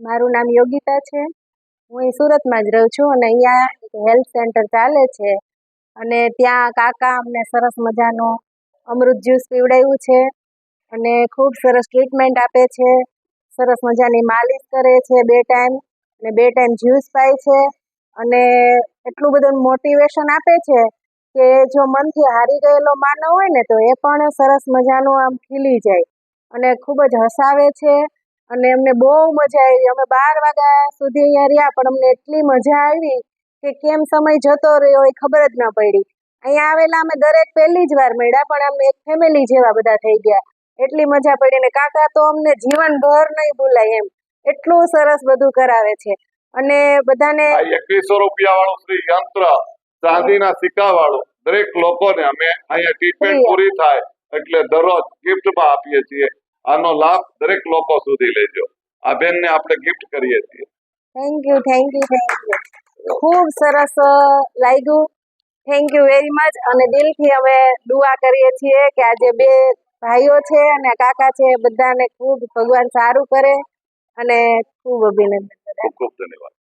મારું નામ યોગિતા છે. હું અહીં સુરતમાં જ રહું છું અને અહીંયા હેલ્થ સેન્ટર ચાલે છે. અને ત્યાં કાકા અમને સરસ મજાનો અમૃત જ્યુસ પીવડાવ્યું છે અને ખૂબ સરસ ટ્રીટમેન્ટ આપે છે. સરસ મજાની માલિશ કરે છે બે ટાઈમ અને બે ટાઈમ જ્યુસ પાય છે. અને એટલું બધું મોટિવેશન આપે છે કે જો મનથી હારી ગયેલો માનવ હોય ને તો એ પણ સરસ મજાનું આમ ખીલી જાય અને ખૂબ જ હસાવે છે. અને અમને બહુ મજા આવી. અમે બાર વાગ્યા સુધી અહીંયા રહ્યા પણ અમને એટલી મજા આવી કે કેમ સમય જતો રહ્યો એ ખબર જ ન પડી. અહીંયા આવેલા અમે દરેક પહેલી જ વાર મળ્યા પણ અમે એક ફેમિલી જેવા બધા થઈ ગયા. એટલી મજા પડી ને કાકા તો અમને જીવનભર નહીં ભૂલાય એમ. એટલું સરસ બધું કરાવે છે. અને બધાને એકવીસો રૂપિયા વાળું શ્રી યંત્ર ચાંદીના સિક્કા વાળું દરેક લોકોને અમે અહીંયા ટ્રીટમેન્ટ પૂરી થાય એટલે દરરોજ ગિફ્ટમાં આપીએ છીએ. આનો લાભ દરેક લોકો સુધી લેજો. આ બેનને આપણે ગિફ્ટ કરીએ છીએ. Thank you thank you thank you ખૂબ સરસ લાગ્યું. થેન્ક યુ વેરી મચ અને દિલથી અમે દુઆ કરીએ છીએ કે આજે બે ભાઈઓ છે અને કાકા છે બધાને ખૂબ ભગવાન સારું કરે અને ખૂબ અભિનંદન. ખૂબ ખૂબ ધન્યવાદ.